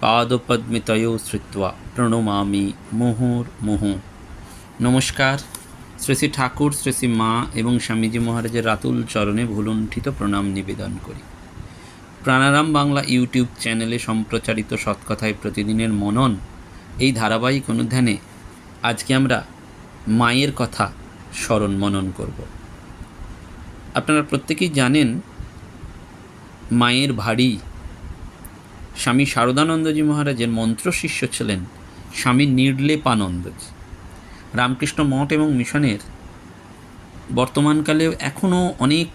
পাদপদ্মিতয় শ্রুত্বা প্রণমামি মুহুর মুহু নমস্কার শ্রী শ্রী ঠাকুর শ্রী শ্রী মা এবং স্বামীজি মহারাজের রাতুল চরণে ভুলুণ্ঠিত প্রণাম নিবেদন করি। প্রাণারাম বাংলা ইউটিউব চ্যানেলে সম্প্রচারিত সৎকথায় প্রতিদিনের মনন এই ধারাবাহিক অনুধ্যানে আজকে আমরা মায়ের কথা স্মরণ মনন করব। আপনারা প্রত্যেকেই জানেন মায়ের ভারী স্বামী শারদানন্দজি মহারাজের মন্ত্র শিষ্য ছিলেন স্বামী নির্লেপানন্দজি। রামকৃষ্ণ মঠ এবং মিশনের বর্তমানকালেও এখনও অনেক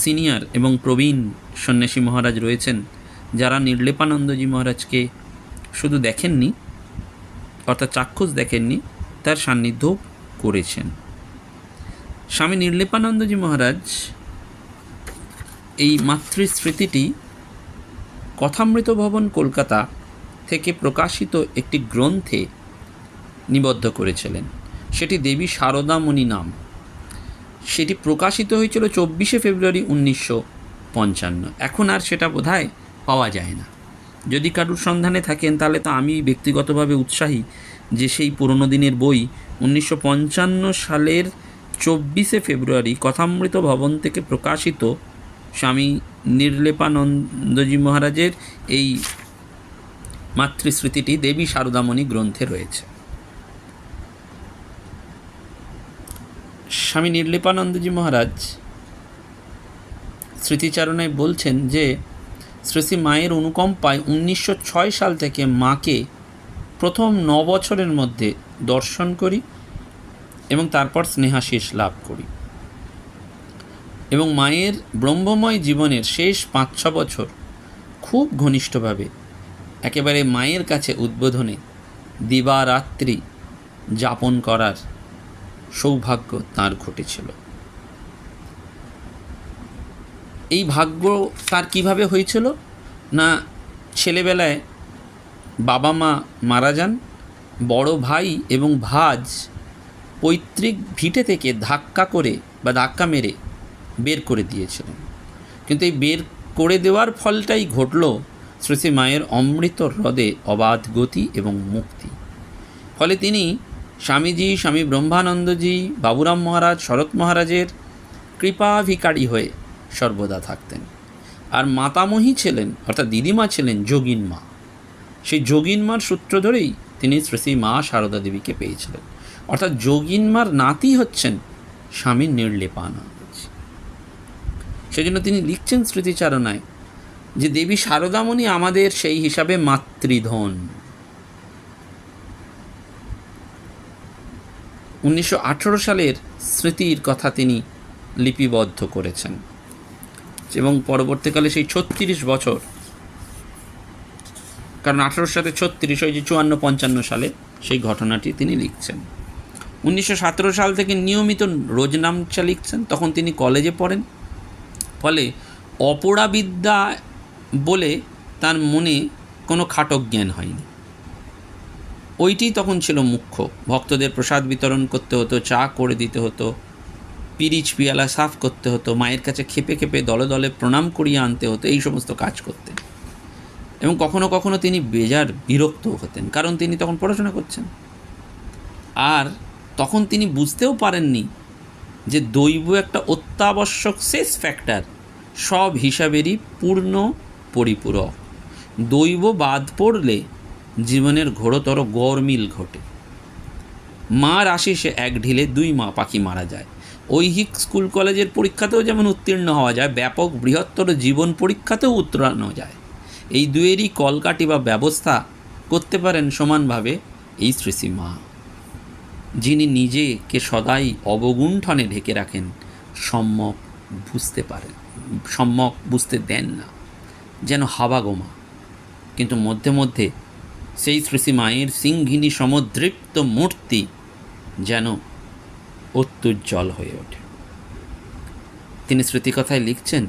সিনিয়র এবং প্রবীণ সন্ন্যাসী মহারাজ রয়েছেন, যারা নির্লেপানন্দজি মহারাজকে শুধু দেখেননি, অর্থাৎ চাক্ষুষ দেখেননি, তার সান্নিধ্য করেছেন। স্বামী নির্লেপানন্দজি মহারাজ এই মাতৃস্মৃতিটি কথামৃত ভবন কলকাতা থেকে প্রকাশিত একটি গ্রন্থে নিবদ্ধ করেছিলেন। সেটি দেবী শারদামণি নাম। সেটি প্রকাশিত হয়েছিল চব্বিশে ফেব্রুয়ারি উনিশশো পঞ্চান্ন। এখন আর সেটা বোধহয় পাওয়া যায় না। যদি কারুর সন্ধানে থাকেন, তাহলে তো আমি ব্যক্তিগতভাবে উৎসাহী যে সেই পুরনো দিনের বই উনিশশো পঞ্চান্ন সালের চব্বিশে ফেব্রুয়ারি কথামৃত ভবন থেকে প্রকাশিত স্বামী নির্লেপানন্দজি মহারাজের এই মাতৃস্মৃতিটি দেবী শারদামণি গ্রন্থে রয়েছে। স্বামী নির্লেপানন্দজি মহারাজ স্মৃতিচারণায় বলছেন যে শ্রী মায়ের অনুকম্পায় উনিশশো ছয় সাল থেকে মাকে প্রথম ন বছরের মধ্যে দর্শন করি এবং তারপর স্নেহাশিস লাভ করি। এবং মায়ের ব্রহ্মময় জীবনের শেষ পাঁচ ছ বছর খুব ঘনিষ্ঠভাবে, একেবারে মায়ের কাছে উদ্বোধনে দিবারাত্রি যাপন করার সৌভাগ্য তার ঘটেছিল। এই ভাগ্য তার কীভাবে হয়েছিল? না ছেলেবেলায় বাবা মা মারা যান, বড় ভাই এবং ভাজ পৈতৃক ভিটে থেকে ধাক্কা করে বা ধাক্কা মেরে বের করে দিয়েছিলেন কিন্তু এই বের করে দেওয়ার ফলটাই ঘটল শ্রী মায়ের অমৃত হ্রদে অবাধ গতি এবং মুক্তি। ফলে তিনি স্বামীজি, স্বামী ব্রহ্মানন্দজি, বাবুরাম মহারাজ, শরৎ মহারাজের কৃপাভিকারী হয়ে সর্বদা থাকতেন। আর মাতামহী ছিলেন, অর্থাৎ দিদিমা ছিলেন যোগিন মা। সেই যোগিন মার সূত্র ধরেই তিনি শ্রী মা সারদা দেবীকে পেয়েছিলেন। অর্থাৎ যোগিনমার নাতি হচ্ছেন স্বামী নির্লেপানন্দ সেজন্য তিনি লিখছেন স্মৃতিচারণায় যে, দেবী শারদামণি আমাদের সেই হিসাবে মাতৃধন। উনিশশো আঠেরো সালের স্মৃতির কথা তিনি লিপিবদ্ধ করেছেন এবং পরবর্তীকালে সেই ছত্রিশ বছর, কারণ আঠারোর সাথে ছত্রিশ, ওই যে চুয়ান্ন, পঞ্চান্ন সালে সেই ঘটনাটি তিনি লিখছেন। উনিশশো সতেরো সাল থেকে নিয়মিত রোজনামচা লিখছেন, তখন তিনি কলেজে পড়েন। ফলে অপরাবিদ্যা বলে তার মনে কোনো খাটক জ্ঞান হয়নি। ওইটি তখন ছিল মুখ্য। ভক্তদের প্রসাদ বিতরণ করতে হতো, চা করে দিতে হতো, পিরিচ পিয়ালা সাফ করতে হতো, মায়ের কাছে খেপে খেপে দলে দলে প্রণাম করিয়ে আনতে হতো, এই সমস্ত কাজ করতেন এবং কখনো কখনো তিনি বেজার বিরক্ত হতেন, কারণ তিনি তখন পড়াশোনা করছেন। আর তখন তিনি বুঝতেও পারেননি যে দৈব একটা অত্যাবশ্যক শেষ ফ্যাক্টর সব হিসাবেরই পূর্ণ পরিপূরক। দৈব বাদ পড়লে জীবনের ঘোরতর গরমিল ঘটে। মার আশিসে এক ঢিলে দুই মা পাখি মারা যায়। ঐহিক স্কুল কলেজের পরীক্ষাতেও যেমন উত্তীর্ণ হওয়া যায়, ব্যাপক বৃহত্তর জীবন পরীক্ষাতেও উত্তরানো যায়। এই দুয়েরই কলকাটি বা ব্যবস্থা করতে পারেন সমানভাবে এই শ্রীশ্রী মা। যিনি নিজেকে সদাই অবগুণ্ঠনে ঢেকে রাখেন, সম্যক বুঝতে পারেন, সম্যক বুঝতে দেন না, যেন হাওয়া গোমা। কিন্তু মধ্যে মধ্যে সেই শ্রীশ্রী মায়ের সিংহিনী সমদৃপ্ত মূর্তি যেন অত্যুজ্জ্বল হয়ে ওঠে। তিনি স্মৃতিকথায় লিখছেন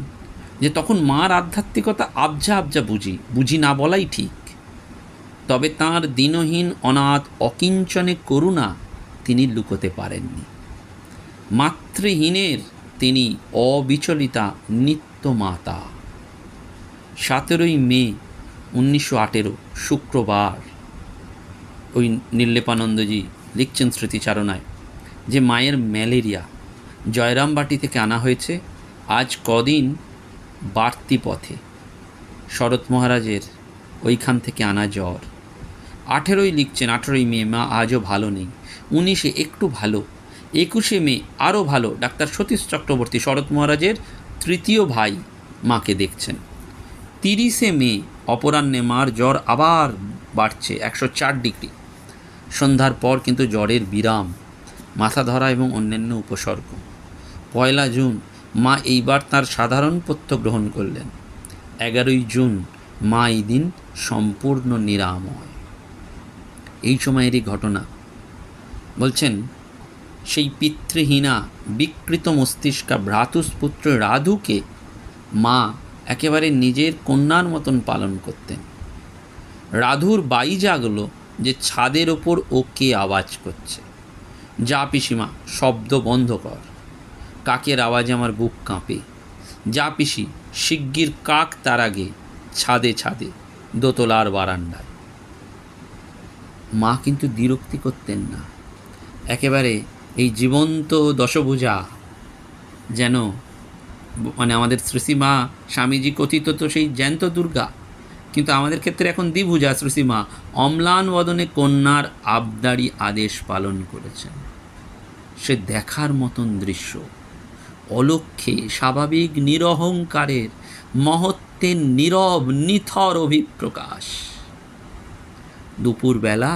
যে তখন মার আধ্যাত্মিকতা আবজা আবজা বুঝি বুঝি না বলাই ঠিক। তবে তাঁর দিনহীন অনাথ অকিঞ্চনে করুণা তিনি লুকোতে পারেননি। মাতৃহীনের তিনি অবিচলিতা নিত্য মাতা সতেরোই মে উনিশশো আঠেরো শুক্রবার, ওই নির্লেপানন্দজি লিখছেন স্মৃতিচারণায় যে মায়ের ম্যালেরিয়া জয়রামবাটি থেকে আনা হয়েছে। আজ কদিন বাড়তি পথে শরৎ মহারাজের ওইখান থেকে আনা জ্বর। আঠেরোই লিখছেন, আঠেরোই মে, মা আজও ভালো নেই। উনিশে একটু ভালো, একুশে মে আরও ভালো। ডাক্তার সতীশ চক্রবর্তী শরৎ মহারাজের তৃতীয় ভাই মাকে দেখছেন। তিরিশে মে অপরাহ্নে মার জ্বর আবার বাড়ছে একশো চার ডিগ্রি। সন্ধ্যার পর কিন্তু জ্বরের বিরাম মাথা ধরা এবং অন্যান্য উপসর্গ। পয়লা জুন, মা এইবার তার সাধারণ পথ্য গ্রহণ করলেন। এগারোই জুন, মা এই দিন সম্পূর্ণ নিরাময়। এই সময়েরই ঘটনা। বলছেন, সেই পিতৃহীনা বিকৃত মস্তিষ্কা ভ্রাতুষ্পুত্র রাধুকে মা একেবারে নিজের কন্যার মতন পালন করতেন। রাধুর বাই জাগলো যে ছাদের ওপর ও কে আওয়াজ করছে। যা পিসিমা, শব্দ বন্ধ কর। কাকের আওয়াজে আমার বুক কাঁপে। যা পিসি, শিগগির কাক তার আগে ছাদে ছাদে, দোতলার বারান্দায়। মা কিন্তু বিরক্তি করতেন না। একেবারে এই জীবন্ত দশভুজা যেন মানে আমাদের শ্রীসীমা স্বামীজি কথিত তো সেই জ্যান্ত দুর্গা, কিন্তু আমাদের ক্ষেত্রে এখন দ্বিভুজা শ্রীসীমা অম্লান বদনে কন্যার আবদারি আদেশ পালন করেছেন। সে দেখার মতন দৃশ্য, অলক্ষ্যে স্বাভাবিক নিরহংকারের মহত্বের নীরব নিথর অভিপ্রকাশ। দুপুরবেলা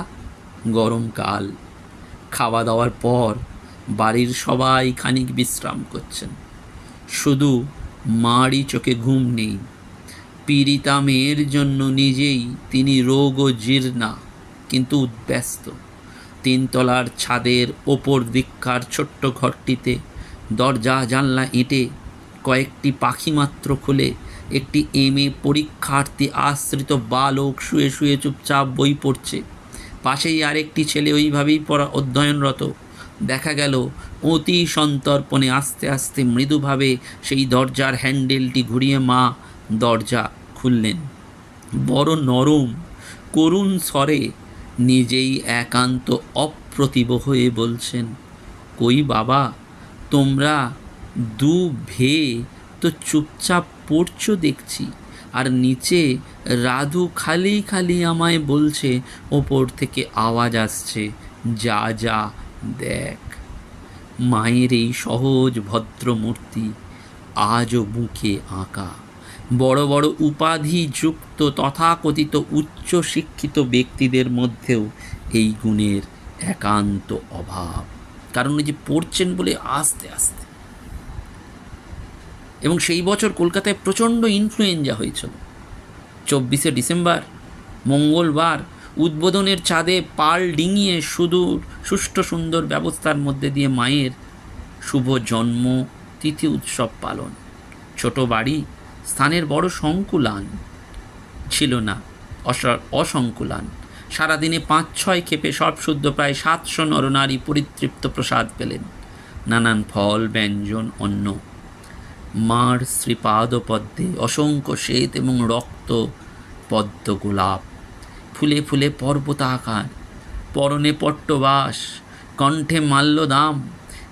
গরমকাল খাওয়া দাওয়ার পর বাড়ির সবাই খানিক বিশ্রাম করছেন। শুধু মারই চোখে ঘুম নেই। পীড়িতা মেয়ের জন্য নিজেই তিনি রোগ ও জীর্ণা, কিন্তু উদ্ব্যস্ত তিনতলার ছাদের ওপর দিককার ছোট্ট ঘরটিতে দরজা, জানলা ইঁটে কয়েকটি পাখি মাত্র খুলে একটি এম এ পরীক্ষার্থী আশ্রিত বালক শুয়ে শুয়ে চুপচাপ বই পড়ছে। পাশেই আরেকটি ছেলে ওইভাবেই পড়া অধ্যয়নরত। দেখা গেল, অতি সন্তর্পণে আস্তে আস্তে মৃদুভাবে সেই দরজার হ্যান্ডেলটি ঘুরিয়ে মা দরজা খুললেন। বড় নরম, করুণ স্বরে নিজেই একান্ত অপ্রতিভ হয়ে বলছেন, কই বাবা, তোমরা দু ভে তো চুপচাপ পড়ছো দেখছি। আর নিচে রাধু খালি খালি আমায় বলছে, ওপর থেকে আওয়াজ আসছে, যা যা, দেখ, মায়ের এই সহজ ভদ্র মূর্তি আজও বুকে আঁকা। বড় বড় উপাধি যুক্ত তথাকথিত উচ্চ শিক্ষিত ব্যক্তিদের মধ্যেও এই গুণের একান্ত অভাব। কারণ ওই যে পড়ছেন বলে আস্তে আস্তে এবং সেই বছর কলকাতায় প্রচণ্ড ইনফ্লুয়েঞ্জা হয়েছিল। চব্বিশে ডিসেম্বর, মঙ্গলবার উদ্বোধনের চাঁদে পাল ডিঙিয়ে সুদূর সুষ্ঠু সুন্দর ব্যবস্থার মধ্যে দিয়ে মায়ের শুভ জন্ম তিথি উৎসব পালন। ছোট বাড়ি, স্থানের বড় সংকুলান ছিল না, অস- অসংকুলান। সারাদিনে পাঁচ ছয় সব শুদ্ধ প্রায় সাতশো নরনারী পরিতৃপ্ত প্রসাদ পেলেন। নানান ফল, ব্যঞ্জন, অন্ন মার শ্রীপাদপদ্মে অসংখ্য শ্বেত এবং রক্ত পদ্ম গোলাপ ফুলে ফুলে পর্বতাকার, পরনে পট্টবাস, কণ্ঠে মাল্যদাম।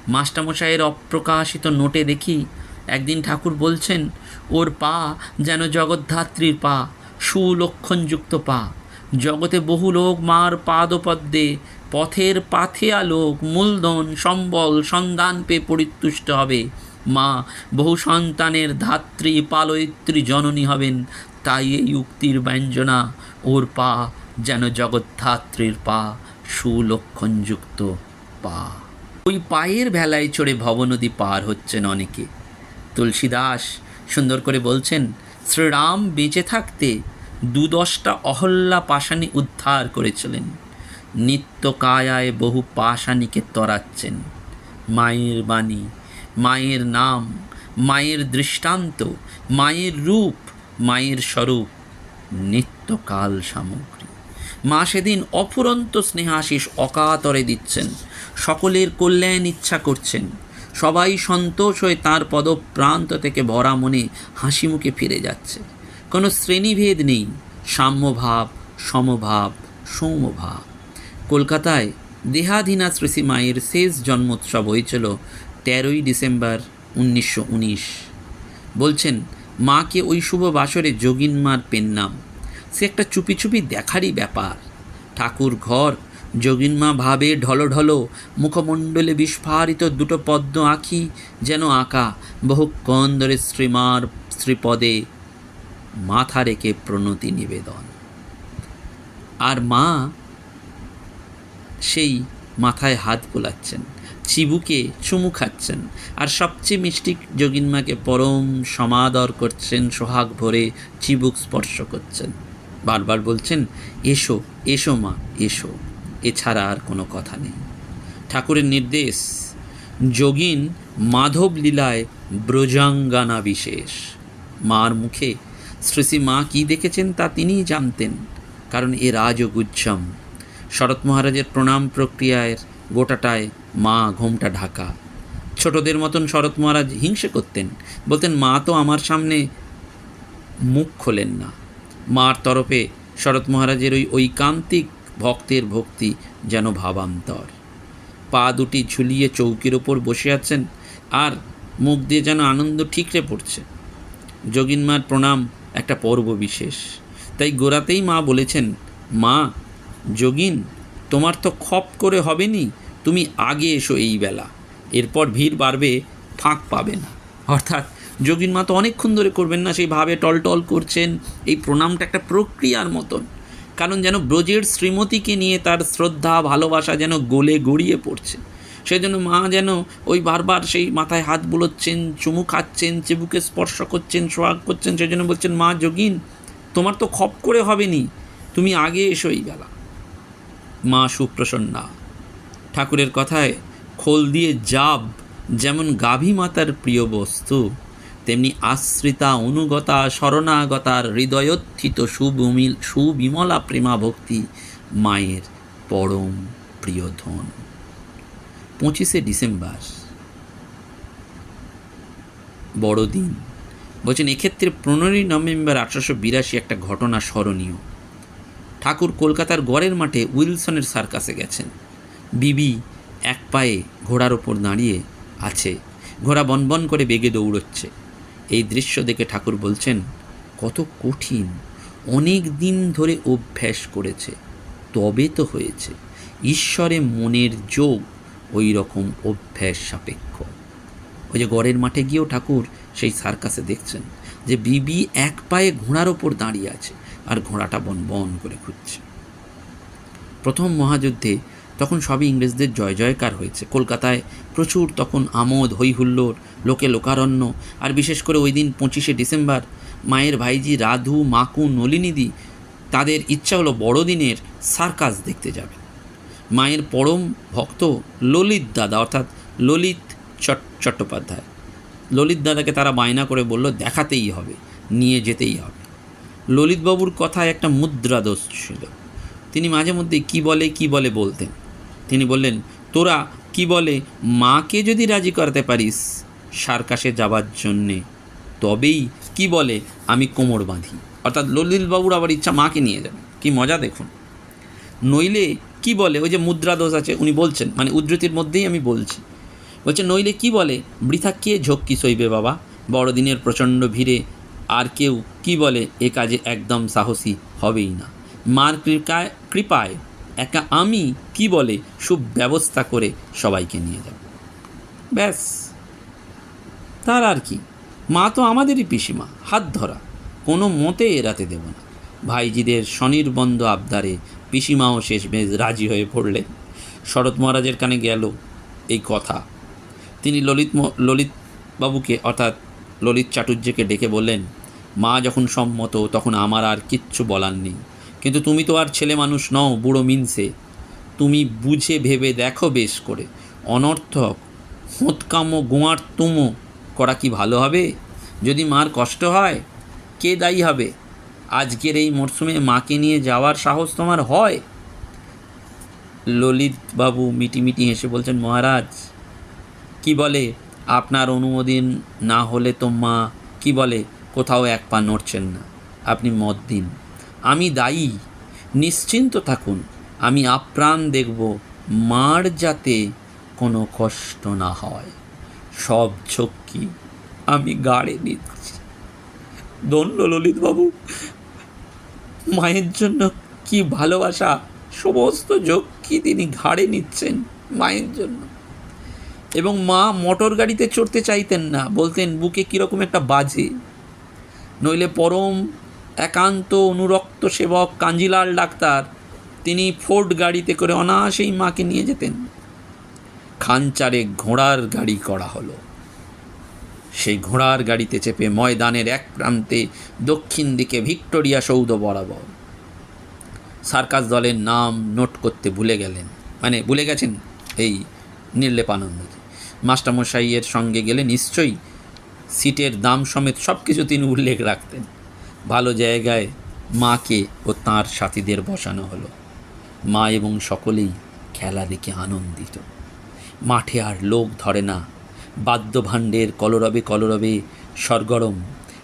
মাস্টারমশাইয়ের অপ্রকাশিত নোটে দেখি একদিন ঠাকুর বলছেন, ওর পা যেন জগদ্ধাত্রীর পা, সুলক্ষণযুক্ত পা। জগতে বহু লোক মার পাদপদ্মে, পথের পাথেয়া লোক মূলধন, সম্বল, সন্ধান পেয়ে পরিতুষ্ট হবে। মা, বহু সন্তানের ধাত্রী পালয়িত্রী জননী হবেন, তাই এই উক্তির ব্যঞ্জনা, ওর পা যেন জগদ্ধাত্রীর পা সুলক্ষণযুক্ত পা। ওই পায়ের ভেলায় চড়ে ভবনদী পার হচ্ছেন অনেকে। তুলসীদাস সুন্দর করে বলছেন, শ্রীরাম বেঁচে থাকতে দুদশটা অহল্যা পাষাণী উদ্ধার করেছিলেন। নিত্য কায়ায় বহু পাষাণীকে তরাচ্ছেন। মায়ের বাণী মায়ের নাম, মায়ের দৃষ্টান্ত, মায়ের রূপ, মায়ের স্বরূপ, নিত্যকাল সামগ্রী। মা সেদিন অফুরন্ত স্নেহাশিস অকাতরে দিচ্ছেন। সকলের কল্যাণ ইচ্ছা করছেন। সবাই সন্তোষ হয়ে তাঁর পদপ্রান্ত থেকে ভরা মনে হাসি মুখে ফিরে যাচ্ছে। কোনো শ্রেণীভেদ নেই। সাম্যভাব, সমভাব সৌমভাব কলকাতায় দেহাধীনা শ্রীশ্রী মায়ের শেষ জন্মোৎসব হয়েছিল তেরোই ডিসেম্বর উনিশশো উনিশ। বলছেন, মাকে ওই শুভ বাসরে যোগিনমার পেন নাম। সে একটা চুপি চুপি দেখারই ব্যাপার। ঠাকুর ঘর যোগিনমা ভাবে ঢলো মুখমণ্ডলে বিস্ফারিত দুটো পদ্ম আঁখি যেন আঁকা বহুক্ষণ ধরে শ্রীমার শ্রীপদে মাথা রেখে প্রণতি নিবেদন। আর মা সেই মাথায় হাত বোলাচ্ছেন। চিবুকে চুমু খাচ্ছেন। আর সবচেয়ে মিষ্টি যোগিনমাকে পরম সমাদর করছেন সোহাগ ভরে চিবুক স্পর্শ করছেন। বারবার বলছেন, এসো এসো মা, এসো। এছাড়া আর কোনো কথা নেই। ঠাকুরের নির্দেশ, যোগিন মাধব লীলায় ব্রজাঙ্গানা বিশেষ মার মুখে শ্রীশ্রী মা কী দেখেছেন তা তিনিই জানতেন, কারণ এ রাজ রাজগুজ্জম শরৎ মহারাজের প্রণাম প্রক্রিয়ায় গোটাটায় মা ঘোমটা ঢাকা। ছোটদের মতন শরৎ মহারাজ হিংসে করতেন। বলতেন, মা তো আমার সামনে মুখ খোলেন না। মার তরফে শরৎ মহারাজের ওই ঐকান্তিক ভক্তের ভক্তি যেন ভাবান্তর। পা দুটি ঝুলিয়ে চৌকির ওপর বসে আছেন আর মুখ দিয়ে যেন আনন্দ ঠিকরে পড়ছে। যোগিনমার প্রণাম একটা পর্ব বিশেষ তাই গোড়াতেই মা বলেছেন, মা, যোগিন তোমার তো খপ করে হবে নি তুমি আগে এসো এই বেলা। এরপর ভিড় বাড়বে, ফাঁক পাবে না। অর্থাৎ যোগিন মা তো অনেকক্ষণ ধরে করবেন না, সেই ভাবে টলটল করছেন, এই প্রণামটা একটা প্রক্রিয়ার মতন। কারণ যেন ব্রজের শ্রীমতীকে নিয়ে তার শ্রদ্ধা, ভালোবাসা যেন গোলে গড়িয়ে পড়ছে। সেজন্য মা যেন ওই বারবার সেই মাথায় হাত বুলোচ্ছেন, চুমু খাচ্ছেন, চিবুকে স্পর্শ করছেন সোহাগ করছেন, সেজন্য বলছেন, মা যোগিন, তোমার তো খপ করে হবে নি তুমি আগে এসো এই বেলা। মা সুপ্রসন্না। ঠাকুরের কথায় খোল দিয়ে জাব, যেমন গাভী মাতার প্রিয় বস্তু, তেমনি আশ্রিতা অনুগতা শরণাগতার হৃদয়োত্থিত সুবিমিল, সুবিমলা প্রেমা ভক্তি মায়ের পরম প্রিয় ধন। পঁচিশে ডিসেম্বর। বড়দিন। বলছেন, এক্ষেত্রে পনেরোই নভেম্বর আঠারোশো বিরাশি একটা ঘটনা স্মরণীয়। ঠাকুর কলকাতার গড়ের মাঠে উইলসনের সার্কাসে গেছেন। বিবি এক পায়ে ঘোড়ার ওপর দাঁড়িয়ে আছে, ঘোড়া বনবন করে বেগে দৌড়চ্ছে। এই দৃশ্য দেখে ঠাকুর বলছেন, কত কঠিন, অনেক দিন ধরে অভ্যাস করেছে, তবে তো হয়েছে। ঈশ্বরে মনের যোগ ওই রকম অভ্যাস সাপেক্ষ। ওই যে গড়ের মাঠে গিয়েও ঠাকুর সেই সার্কাসে দেখছেন যে বিবি এক পায়ে ঘোড়ার ওপর দাঁড়িয়ে আছে। আর ঘোড়াটা বন বন করে ঘুরছে প্রথম মহাযুদ্ধে তখন সবই ইংরেজদের জয় জয়কার হয়েছে। কলকাতায় প্রচুর তখন আমোদ, হৈহুল্লোড়, লোকে লোকারণ্য আর বিশেষ করে ওই দিন পঁচিশে ডিসেম্বর মায়ের ভাইজি রাধু, মাকু, নলিনীদি তাদের ইচ্ছা হলো বড়দিনের সার্কাস দেখতে যাবে। মায়ের পরম ভক্ত ললিত দাদা, অর্থাৎ ললিত চট, চট্টোপাধ্যায়। ললিত দাদাকে তারা বায়না করে বলল, দেখাতেই হবে, নিয়ে যেতেই হবে। ললিতবাবুর কথায় একটা মুদ্রা দোষ ছিল। তিনি মাঝে মধ্যে কি বলে কি বলে বলতেন। তিনি বললেন, তোরা কি বলে, মাকে যদি রাজি করাতে পারিস, সার্কাসে যাবার জন্যে, তবেই কি বলে, আমি কোমর বাঁধি। অর্থাৎ ললিতবাবুর আবার ইচ্ছা মাকে নিয়ে যাবে। কি মজা দেখুন। নইলে কি বলে, ওই যে মুদ্রা দোষ আছে, উনি বলছেন মানে উদ্ধৃতির মধ্যেই আমি বলছি। বলছে, নইলে কি বলে, বৃথা কে ঝক্কি সইবে বাবা? বড়দিনের প্রচণ্ড ভিড়ে আর কেউ কি বলে, এ কাজে একদম সাহসী হবেই না। মার কৃপায় কৃপায় একা আমি কি বলে সুব্যবস্থা করে সবাইকে নিয়ে যাব। ব্যাস। তার আর কি। মা তো আমাদেরই পিসিমা, হাত ধরা। কোনো মতে এড়াতে দেব না। ভাইজিদের স্বনির্বন্ধ আবদারে পিসিমাও শেষ বেশ রাজি হয়ে পড়লেন শরৎ মহারাজের কানে গেল এই কথা। তিনি ললিত ম- ললিত বাবুকে অর্থাৎ ললিত চাটুর্যকে ডেকে বললেন, মা যখন সম্মত, তখন আমার আর কিচ্ছু বলার নেই। কিন্তু তুমি তো আর ছেলে মানুষ নও, বুড়ো মিনসে তুমি বুঝে ভেবে দেখো বেশ করে। অনর্থক, হোঁতকামো গোয়ার তুমো করা কি ভালো হবে? যদি মার কষ্ট হয়, কে দায়ী হবে? আজকের এই মরশুমে মাকে নিয়ে যাওয়ার সাহস তোমার হয়? ললিত বাবু মিটিমিটি হেসে বলছেন, মহারাজ, কি বলে আপনার অনুমোদন না হলে তো মা, কি বলে, কোথাও এক পা নড়ছেন না। আপনি মত দিন। আমি দায়ী। নিশ্চিন্ত থাকুন। আমি আপ্রাণ দেখব মার যাতে কোনো কষ্ট না হয়। সব ঝক্কি আমি গাড়ে নিচ্ছি। ধন্য ললিতবাবু। মায়ের জন্য কি ভালোবাসা? সমস্ত ঝক্কি তিনি ঘাড়ে নিচ্ছেন মায়ের জন্য। এবং মা মোটর গাড়িতে চড়তে চাইতেন না। বলতেন, বুকে কীরকম একটা বাজে। নইলে পরম একান্ত অনুরক্ত সেবক কাঞ্জিলাল ডাক্তার, তিনি ফোর্ড গাড়িতে করে অনায়াসেই মাকে নিয়ে যেতেন। খানচারে ঘোড়ার গাড়ি করা হলো। সেই ঘোড়ার গাড়িতে চেপে ময়দানের এক প্রান্তে দক্ষিণ দিকে ভিক্টোরিয়া সৌধ বরাবর। সার্কাস দলের নাম নোট করতে ভুলে গেলেন। মানে ভুলে গেছেন? এই নির্লেপানন্দজি মাস্টারমশাইয়ের সঙ্গে গেলে নিশ্চয়ই সিটের দাম সমেত সব কিছু তিনি উল্লেখ রাখতেন। ভালো জায়গায় মাকে ও তাঁর সাথীদের বসানো হলো। মা এবং সকলেই খেলা দেখে আনন্দিত। মাঠে আর লোক ধরে না। বাদ্যভাণ্ডের কলরবে কলরবে সরগরম,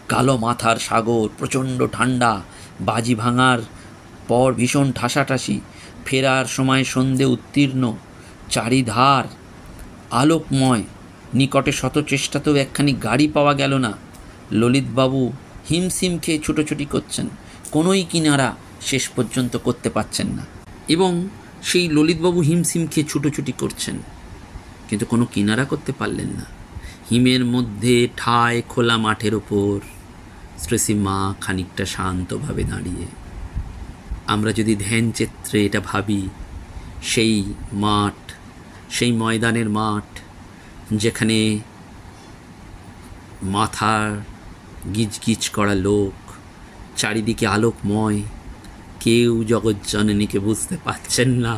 কালো মাথার সাগর, প্রচণ্ড ঠান্ডা বাজি ভাঙার পর ভীষণ ঠাসাঠাসি, ফেরার সময় সন্ধে উত্তীর্ণ, চারিধার আলোকময়। নিকটে শত চেষ্টাতেও একখানি গাড়ি পাওয়া গেল না। ললিতবাবু হিমসিম খেয়ে ছুটোছুটি করছেন। কোনোই কিনারা শেষ পর্যন্ত করতে পারছেন না। এবং সেই ললিতবাবু হিমসিম খেয়ে ছুটোছুটি করছেন। কিন্তু কোনো কিনারা করতে পারলেন না। হিমের মধ্যে ঠায় খোলা মাঠের ওপর শ্রেষী মা খানিকটা শান্তভাবে দাঁড়িয়ে। আমরা যদি ধ্যান চিত্রে এটা ভাবি, সেই মাঠ সেই ময়দানের মাঠ যেখানে মাথার গিজগিজ করা লোক, চারিদিকে আলোকময়, কেউ জগজ্জননীকে বুঝতে পারছেন না।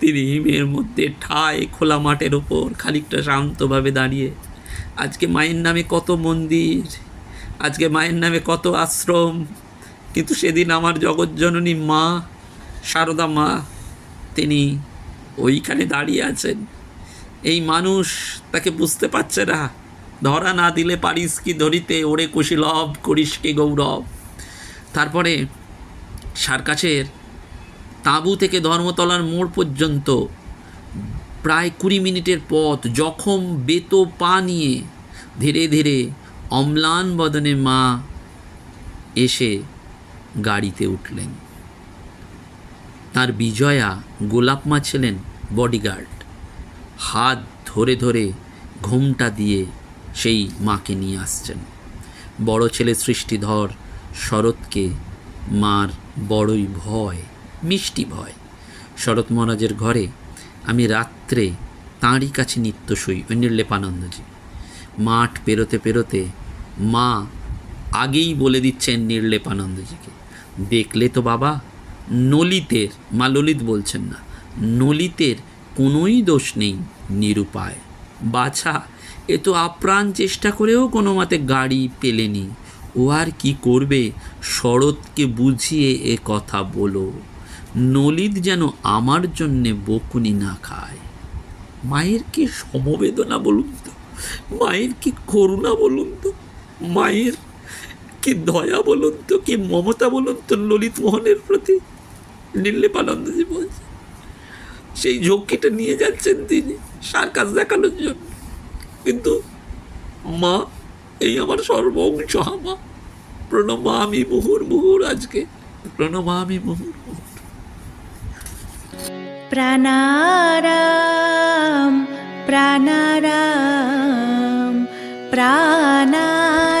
তিনি হিমের মধ্যে ঠায় খোলা মাঠের ওপর খানিকটা শান্তভাবে দাঁড়িয়ে, আজকে মায়ের নামে কত মন্দির, আজকে মায়ের নামে কত আশ্রম, কিন্তু সেদিন আমার জগজ্জননী মা, সারদা মা, তিনি ওইখানে দাঁড়িয়ে আছেন। এই মানুষ তাকে বুঝতে পারছে না। ধরা না দিলে পারিস কি ধরিতে ওরে কুশীলভ করিস কি গৌরব? তারপরে সার্কাসের তাঁবু থেকে ধর্মতলার মোড় পর্যন্ত প্রায় কুড়ি মিনিটের পথ জখম বেতো পা নিয়ে ধীরে ধীরে অম্লান বদনে মা এসে গাড়িতে উঠলেন। তার বিজয়া গোলাপ মা ছিলেন বডিগার্ড হাত ধরে ধরে ঘোমটা দিয়ে সেই মাকে নিয়ে আসছেন। বড় ছেলে সৃষ্টিধর শরৎকে মার বড়ই ভয়, মিষ্টি ভয়। শরৎ মহারাজের ঘরে আমি রাত্রে তাঁরই কাছে নিত্য শুই ওই নির্লেপানন্দজি। মাঠ পেরোতে পেরোতে মা আগেই বলে দিচ্ছেন নির্লেপানন্দজিকে, দেখলে তো বাবা নলিতের, মা ললিত বলছেন না, নলিতের কোনোই দোষ নেই নিরুপায়। বাছা, এ তো আপ্রাণ চেষ্টা করেও কোনো মতে গাড়ি পেলেনি। ও আর কি করবে? শরৎকে বুঝিয়ে এ কথা বলো। নলিত যেন আমার জন্যে বকুনি না খায়। মায়ের কি সমবেদনা বলুন তো? মায়ের কি করুণা বলুন তো? মায়ের কি দয়া বলুন তো? কি মমতা বলুন তো ললিত মোহনের প্রতি? নীলেপানন্দজি বলছে সেই ঝক্কিটা নিয়ে যাচ্ছেন তিনি, সার্কাস দেখানোর জন্য। কিন্তু মা, এই আমার সর্বংশ মা প্রণমামি মুহুর মুহুর আজকে, প্রণমামি মুহুর মুহুর। প্রাণারাম প্রাণারাম প্রাণারাম।